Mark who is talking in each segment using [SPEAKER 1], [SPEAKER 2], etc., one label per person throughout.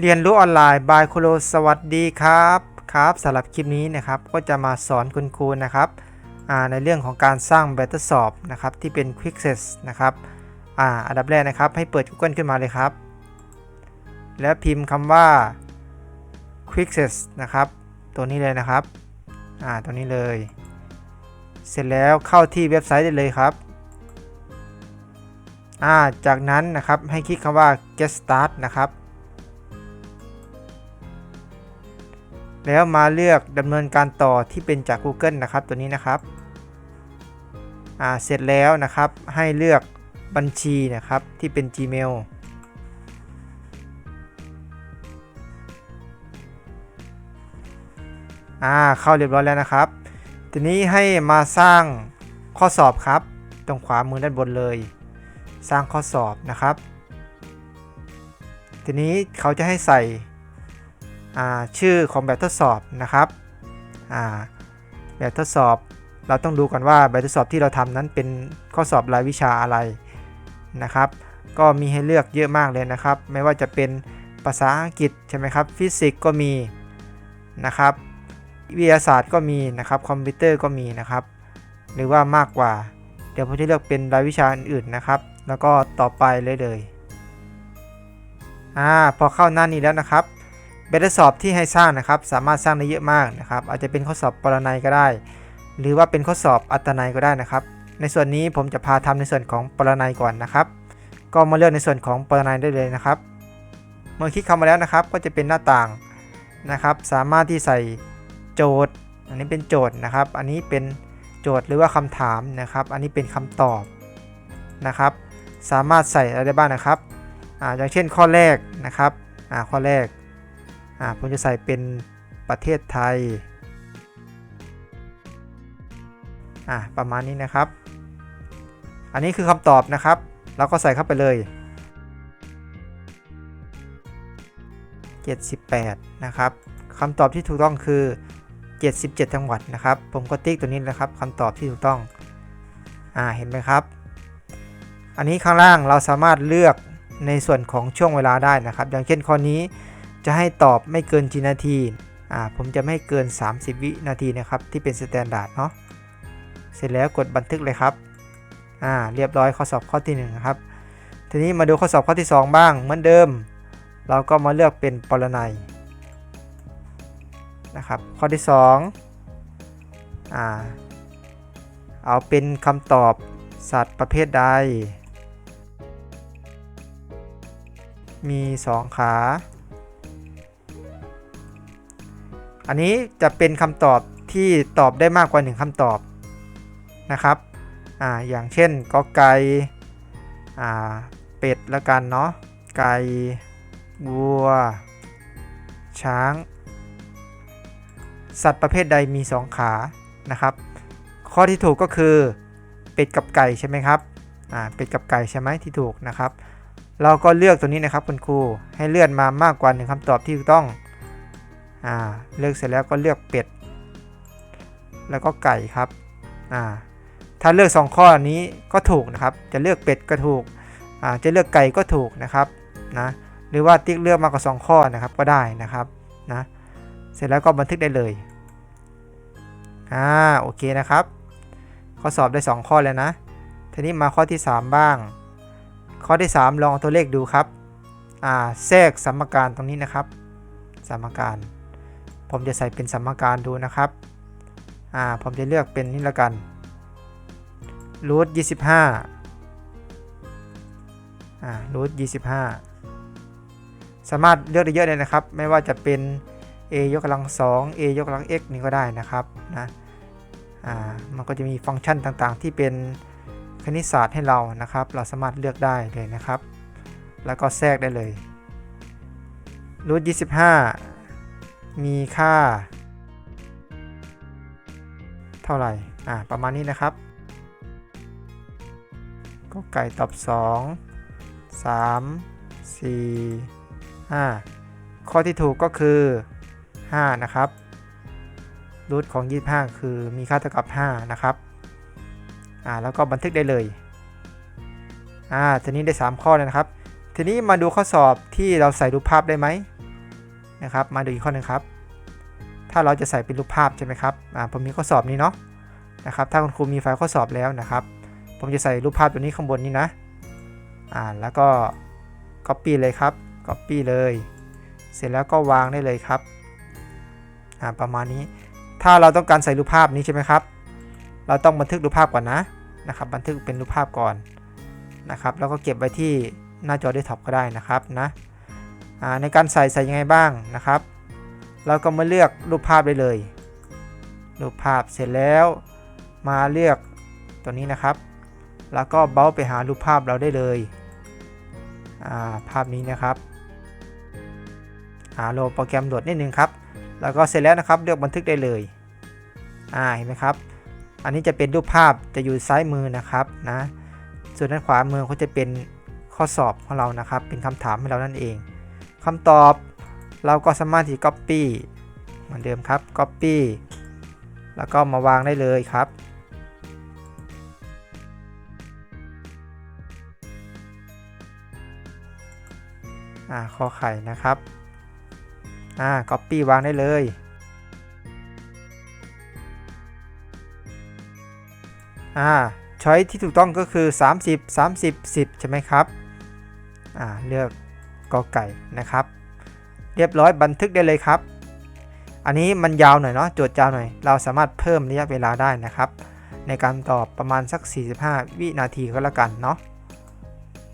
[SPEAKER 1] เรียนรู้ออนไลน์บายคุโรสวัสดีครับครับสำหรับคลิปนี้นะครับก็จะมาสอนคุณครูนะครับในเรื่องของการสร้างแบบทดสอบนะครับที่เป็น Quick s e s นะครับอ่าอันดับแรกนะครับให้เปิด Google ขึ้นมาเลยครับ แล้วพิมพ์คำว่า Quick s e s นะครับตัวนี้เลยนะครับอ่าตัวนี้เลย เสร็จแล้วเข้าที่เว็บไซต์ได้เลยครับอ่าจากนั้นนะครับให้คลิกคำว่า get start นะครับ แล้วมาเลือกดำเนินการต่อที่เป็นจาก Google นะครับ ตัวนี้นะครับอ่าเสร็จแล้วนะครับให้เลือกบัญชีนะครับที่เป็น Gmail อ่าเข้าเรียบร้อยแล้วนะครับ ทีนี้ให้มาสร้างข้อสอบครับ ตรงขวามือด้านบนเลย สร้างข้อสอบนะครับ ทีนี้เขาจะให้ใส่ ชื่อของแบบทดสอบนะครับแบบทดสอบเราต้องดูก่อนว่าแบบทดสอบที่เราทำนั้นเป็นข้อสอบรายวิชาอะไรนะครับ ก็มีให้เลือกเยอะมากเลยนะครับ ไม่ว่าจะเป็นภาษาอังกฤษใช่ไหมครับ ฟิสิกส์ก็มีนะครับ วิทยาศาสตร์ก็มีนะครับ คอมพิวเตอร์ก็มีนะครับ หรือว่ามากกว่า เดี๋ยวผมจะเลือกเป็นรายวิชาอื่นๆนะครับ แล้วก็ต่อไปเลยเลยอ่าพอเข้าหน้านี้แล้วนะครับ แบบทดสอบที่ให้สร้างนะครับ สามารถสร้างได้เยอะมากนะครับ อาจจะเป็นข้อสอบปรนัยก็ได้ หรือว่าเป็นข้อสอบอัตนัยก็ได้นะครับ ในส่วนนี้ผมจะพาทำในส่วนของปรนัยก่อนนะครับ ก็มาเลือกในส่วนของปรนัยได้เลยนะครับ เมื่อคลิกเข้ามาแล้วนะครับ ก็จะเป็นหน้าต่างนะครับ สามารถที่ใส่โจทย์ อันนี้เป็นโจทย์นะครับ อันนี้เป็นโจทย์หรือว่าคำถามนะครับ อันนี้เป็นคำตอบนะครับ สามารถใส่อะไรได้บ้างนะครับอ่าอย่างเช่นข้อแรกนะครับอ่าข้อแรก ผมจะใส่เป็นประเทศไทย อ่าประมาณนี้นะครับ อันนี้คือคำตอบนะครับ เราก็ใส่เข้าไปเลย 78 นะครับคำตอบที่ถูกต้องคือ 77 จังหวัดนะครับ ผมก็ติ๊กตัวนี้นะครับคำตอบที่ถูกต้อง อ่า เห็นไหมครับ อันนี้ข้างล่างเราสามารถเลือกในส่วนของช่วงเวลาได้นะครับ อย่างเช่นข้อนี้ จะให้ตอบไม่เกินกี่นาทีอ่าผมจะไม่เกิน 30 วินาทีนะครับที่เป็นสแตนดาร์ดเนาะเสร็จแล้วกดบันทึกเลยครับอ่าเรียบร้อยข้อสอบข้อที่1ครับทีนี้มาดูข้อสอบข้อที่ 2 บ้างเหมือนเดิม เราก็มาเลือกเป็นปรนัยนะครับข้อที่2อ่าเอาเป็นคำตอบสัตว์ประเภทใด มี 2 ขา อันนี้จะเป็นคำตอบที่ตอบได้มากกว่า1คำตอบนะครับอ่าอย่างเช่นกอไก่อ่าเป็ดละกันเนาะไก่วัว ช้าง สัตว์ประเภทใดมี 2 ขานะครับ ข้อที่ถูกก็คือเป็ดกับไก่ใช่ไหมครับอ่าเป็ดกับไก่ใช่ไหมที่ถูกนะครับ เราก็เลือกตัวนี้นะครับคุณครูให้เลื่อนมามากกว่าหนึ่งคำตอบที่ถูกต้อง อ่าเลือกเสร็จแล้วก็เลือกเป็ด แล้วก็ไก่ครับอ่าถ้าเลือก 2 ข้อนี้ก็ถูกนะครับ จะเลือกเป็ดก็ถูกอ่าจะเลือกไก่ก็ถูกนะครับนะหรือว่าติ๊กเลือกมากกว่า 2 ข้อนะครับก็ได้นะครับนะเสร็จแล้วก็บันทึกได้เลยอ่าโอเคนะครับข้อสอบได้ 2 ข้อแล้วนะทีนี้มาข้อที่ 3 บ้าง ข้อที่ 3 ลองเอาตัวเลขดูครับอ่าแทรกสมการตรงนี้นะครับ สมการ ผมจะใส่เป็นสมการดูนะครับ อ่า ผมจะเลือกเป็นนี่ละกันรูทยี่สิบห้าอ่ารูทยี่สิบห้าสามารถเลือกได้เยอะเลยนะครับ ไม่ว่าจะเป็น a ยกกำลังสอง a ยกกำลัง x นี่ก็ได้นะครับนะอ่ามันก็จะมีฟังก์ชันต่างๆ ที่เป็นคณิตศาสตร์ให้เรานะครับ เราสามารถเลือกได้เลยนะครับ แล้วก็แทรกได้เลยรูทยี่สิบห้า มีค่า เท่าไหร่ อ่า ประมาณนี้นะครับ ก็ไก่ตอบ 2 3 4 5 ข้อที่ถูกก็คือ 5 นะครับรูทของ 25 คือมีค่าเท่ากับ 5 นะครับ อ่า แล้วก็บันทึกได้เลย อ่า ทีนี้ได้ 3 ข้อเลยนะครับ ทีนี้มาดูข้อสอบที่เราใส่รูปภาพได้ไหม นะครับ มาดูอีกข้อหนึงครับ ถ้าเราจะใส่เป็นรูปภาพใช่ไหมครับอ่าผมมีข้อสอบนี้เนาะนะครับถ้าคุณครูมีไฟล์ข้อสอบแล้วนะครับ ผมจะใส่รูปภาพตัวนี้ข้างบนนี้นะอ่าแล้วก็ Copy เลยครับ Copy เลย เสร็จแล้วก็วางได้เลยครับอ่าประมาณนี้ ถ้าเราต้องการใส่รูปภาพนี้ใช่ไหมครับ เราต้องบันทึกรูปภาพก่อนนะนะครับ บันทึกเป็นรูปภาพก่อนนะครับ แล้วก็เก็บไว้ที่หน้าจอเดสก์ท็อปก็ได้นะครับนะ ในการใส่ใส่ยังไงบ้างนะครับ เราก็มาเลือกรูปภาพได้เลย รูปภาพเสร็จแล้วมาเลือกตัวนี้นะครับ แล้วก็เบ้าไปหารูปภาพเราได้เลยาภาพนี้นะครับหาโลโปรแกรมโหลดนิดนึงครับ แล้วก็เสร็จแล้วนะครับเลือกบันทึกได้เลยอ่าเห็นไหมครับ อันนี้จะเป็นรูปภาพจะอยู่ซ้ายมือนะครับนะส่วนด้านขวามือก็จะเป็นข้อสอบของเรานะครับ เป็นคำถามให้เรานั่นเอง คำตอบ เราก็สามารถที่ copy เหมือนเดิมครับ copy แล้วก็มาวางได้เลยครับ อ่าข้อไข่นะครับ อ่า copy วางได้เลย อ่าช้อยที่ถูกต้องก็คือ 30 30 10 ใช่ไหมครับ อ่า เลือก กอไก่นะครับ เรียบร้อยบันทึกได้เลยครับ อันนี้มันยาวหน่อยเนาะโจทย์ยาวหน่อย เราสามารถเพิ่มระยะเวลาได้นะครับ ในการตอบประมาณสัก 45 วินาทีก็แล้วกันเนาะ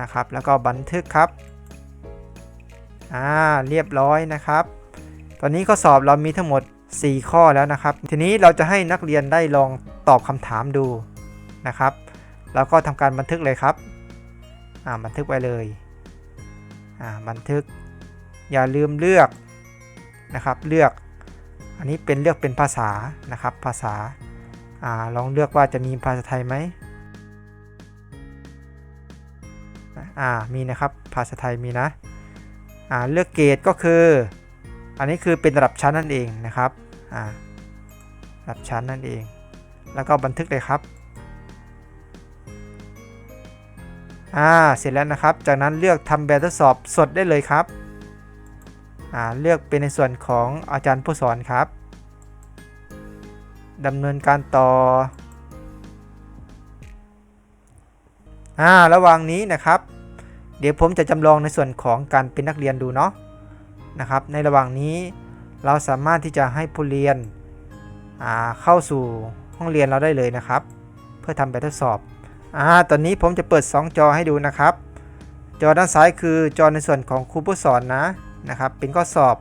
[SPEAKER 1] นะครับ แล้วก็บันทึกครับอ่าเรียบร้อยนะครับ ตอนนี้ข้อสอบเรามีทั้งหมด 4 ข้อแล้วนะครับ ทีนี้เราจะให้นักเรียนได้ลองตอบคำถามดูนะครับ แล้วก็ทำการบันทึกเลยครับ อ่าบันทึกไว้เลย บันทึก อย่าลืมเลือกนะครับ เลือก อันนี้เป็นเลือกเป็นภาษานะครับ ภาษาอาลองเลือกว่าจะมีภาษาไทยไหมอ่า มีนะครับ ภาษาไทยมีนะ อ่า เลือกเกรดก็คือ อันนี้คือเป็นระดับชั้นนั่นเองนะครับ อ่า ระดับชั้นนั่นเอง แล้วก็บันทึกเลยครับ อ่าเสร็จแล้วนะครับ จากนั้นเลือกทำแบบทดสอบสดได้เลยครับอ่าเลือกเป็นในส่วนของอาจารย์ผู้สอนครับดำเนินการต่ออ่าระหว่างนี้นะครับ เดี๋ยวผมจะจำลองในส่วนของการเป็นนักเรียนดูเนาะนะครับ ในระหว่างนี้เราสามารถที่จะให้ผู้เรียนเข้าสู่ห้องเรียนเราได้เลยนะครับ เพื่อทำแบบทดสอบ อ่าตอนนี้ผมจะเปิด 2 จอให้ดูนะครับ จอด้านซ้ายคือจอในส่วนของครูผู้สอนนะนะครับ เป็นข้อสอบ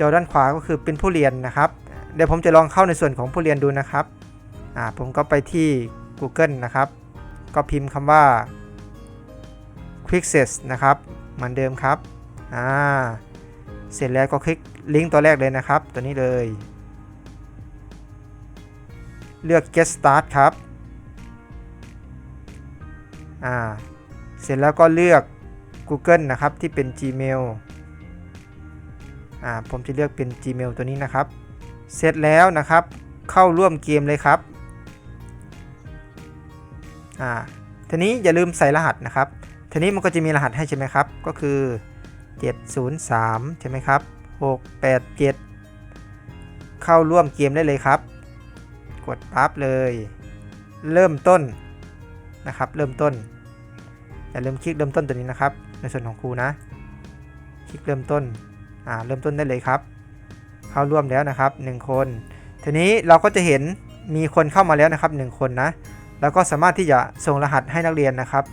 [SPEAKER 1] จอด้านขวาก็คือเป็นผู้เรียนนะครับ เดี๋ยวผมจะลองเข้าในส่วนของผู้เรียนดูนะครับอ่าผมก็ไปที่ Google นะครับ ก็พิมพ์คำว่า Quizzes นะครับ เหมือนเดิมครับอ่าเสร็จแล้วก็คลิกลิงก์ตัวแรกเลยนะครับ ตัวนี้เลย เลือก Get Start ครับ อ่าเสร็จแล้วก็เลือก Google นะครับที่เป็น Gmail อ่าผมจะเลือกเป็น Gmail ตัวนี้นะครับ เสร็จแล้วนะครับเข้าร่วมเกมเลยครับอ่าทีนี้อย่าลืมใส่รหัสนะครับทีนี้มันก็จะมีรหัสให้ใช่ไหมครับ ก็คือ 703 ใช่ไหมครับ 687 เข้าร่วมเกมได้เลยครับ กดปั๊บเลย เริ่มต้น นะครับ เริ่มต้นอย่าลืมคลิกเริ่มต้นตัวนี้นะครับ ในส่วนของครูนะ คลิกเริ่มต้นอ่าเริ่มต้นได้เลยครับ เข้าร่วมแล้วนะครับ 1 คน ทีนี้เราก็จะเห็นมีคนเข้ามาแล้วนะครับ 1 คนนะแล้วก็สามารถที่จะส่งรหัสให้นักเรียนนะครับ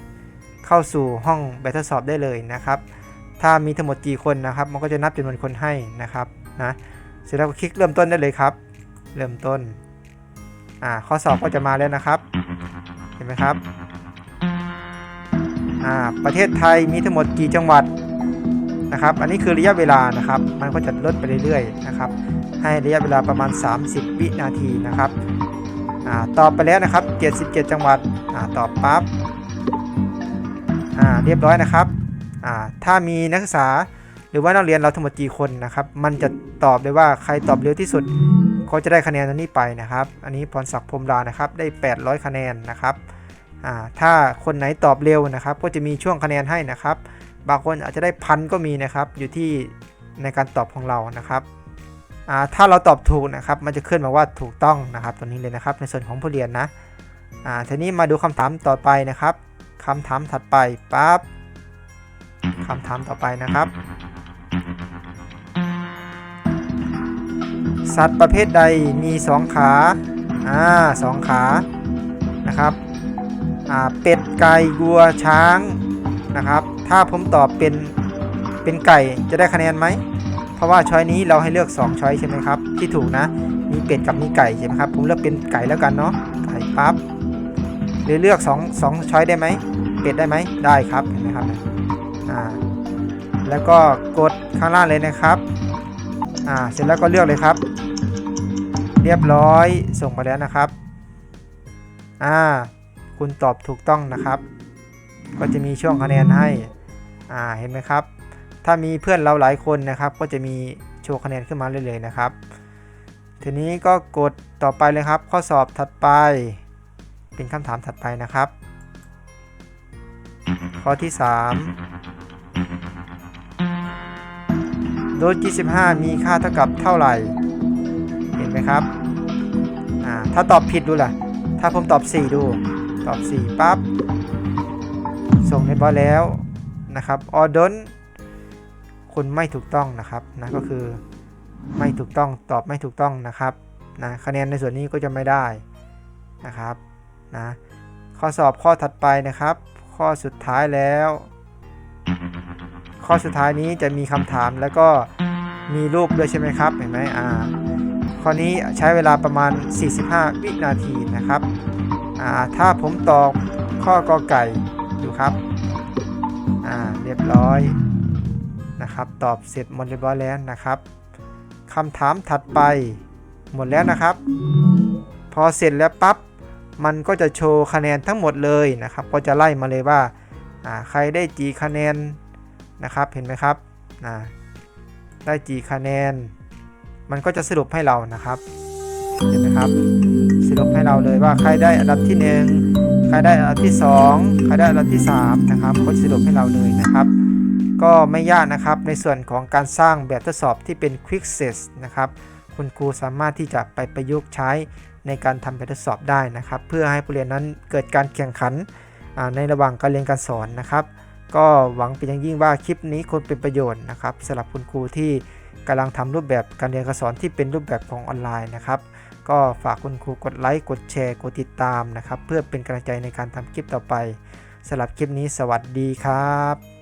[SPEAKER 1] เข้าสู่ห้องแบบทดสอบได้เลยนะครับ ถ้ามีทั้งหมดกี่คนนะครับ มันก็จะนับจำนวนคนให้นะครับนะเสร็จแล้วก็คลิกเริ่มต้นได้เลยครับ เริ่มต้นอ่าข้อสอบก็จะมาแล้วนะครับ ห็นไหมครับอ่าประเทศไทยมีทั้งหมดกี่จังหวัดนะครับ อันนี้คือระยะเวลานะครับ มันก็จะลดไปเรื่อยๆนะครับ ให้ระยะเวลาประมาณ 30 วินาทีนะครับอ่าตอบไปแล้วนะครับ 77 จังหวัดอ่าตอบปั๊บอ่าเรียบร้อยนะครับอ่าถ้ามีนักศึกษาหรือว่านักเรียนเราทั้งหมดกี่คนนะครับ มันจะตอบได้ว่าใครตอบเร็วที่สุด เขาจะได้คะแนนอันนี้ไปนะครับ อันนี้พรศักดิ์พรมลานะครับได้ 800 คะแนนนะครับอ่าถ้าคนไหนตอบเร็วนะครับ ก็จะมีช่วงคะแนนให้นะครับ บางคนอาจจะได้พันก็มีนะครับ อยู่ที่ในการตอบของเรานะครับอ่าถ้าเราตอบถูกนะครับ มันจะขึ้นมาว่าถูกต้องนะครับตัวนี้เลยนะครับ ในส่วนของผู้เรียนนะอ่าทีนี้มาดูคำถามต่อไปนะครับคำถามถัดไปปั๊บคำถามต่อไปนะครับ สัตว์ประเภทใดมีสองขาอ่าสองขานะครับอ่าเป็ดไก่วัวช้างนะครับ ถ้าผมตอบเป็นเป็นไก่จะได้คะแนนไหมเพราะว่าช้อยนี้เราให้เลือก2ช้อยใช่ไหมครับ ที่ถูกนะ มีเป็ดกับมีไก่ใช่ไหมครับ ผมเลือกเป็นไก่แล้วกันเนาะไก่ปั๊บหรือเลือก2 2ช้อยได้ไหมเป็ดได้ไหมได้ครับเห็นไหมครับอ่าแล้วก็กดข้างล่างเลยนะครับ อ่าเสร็จแล้วก็เลือกเลยครับ เรียบร้อยส่งมาแล้วนะครับอ่าคุณตอบถูกต้องนะครับ ก็จะมีช่วงคะแนนให้อ่าเห็นไหมครับ ถ้ามีเพื่อนเราหลายคนนะครับ ก็จะมีโชว์คะแนนขึ้นมาเรื่อยๆนะครับ ทีนี้ก็กดต่อไปเลยครับ ข้อสอบถัดไป เป็นคำถามถัดไปนะครับ ข้อที่ 3 โดย25 มีค่าเท่ากับเท่าไหร่ เห็นไหมครับ อ่า ถ้าตอบผิดดูล่ะ ถ้าผมตอบ 4 ดู ตอบ 4 ปั๊บ ส่งในบอแล้วนะครับออดนคุณไม่ถูกต้องนะครับ นะ ก็คือไม่ถูกต้อง ตอบไม่ถูกต้องนะครับ นะ คะแนนในส่วนนี้ก็จะไม่ได้นะครับ นะ ข้อสอบข้อถัดไปนะครับ ข้อสุดท้ายแล้ว ข้อสุดท้ายนี้จะมีคำถามแล้วก็มีรูปด้วยใช่ไหมครับเห็นไหมอ่าข้อนี้ใช้เวลาประมาณ 45 วินาทีนะครับอ่าถ้าผมตอบข้อกอไก่ดูครับอ่าเรียบร้อยนะครับ ตอบเสร็จหมดเรียบร้อยแล้วนะครับคำถามถัดไปหมดแล้วนะครับ พอเสร็จแล้วปั๊บมันก็จะโชว์คะแนนทั้งหมดเลยนะครับ ก็จะไล่มาเลยว่าอ่าใครได้กี่คะแนน นะครับเห็นไหมครับได้กี่คะแนน มันก็จะสรุปให้เรานะครับเห็นไหมครับสรุปให้เราเลยว่าใครได้อันดับที่ 1 ใครได้อันดับที่ 2 ใครได้อันดับที่ 3 นะครับก็สรุปให้เราเลยนะครับ ก็ไม่ยากนะครับในส่วนของการสร้างแบบทดสอบที่เป็น Quick Set นะครับคุณครูสามารถที่จะไปประยุกต์ใช้ในการทำแบบทดสอบได้นะครับ เพื่อให้ผู้เรียนนั้นเกิดการแข่งขันในระหว่างการเรียนการสอนนะครับ ก็หวังเป็นอย่างยิ่งว่าคลิปนี้คงเป็นประโยชน์นะครับสำหรับคุณครูที่กำลังทำรูปแบบการเรียนการสอนที่เป็นรูปแบบของออนไลน์นะครับก็ฝากคุณครูกดไลค์กดแชร์กดติดตามนะครับ เพื่อเป็นกำลังใจในการทำคลิปต่อไปสำหรับคลิปนี้สวัสดีครับ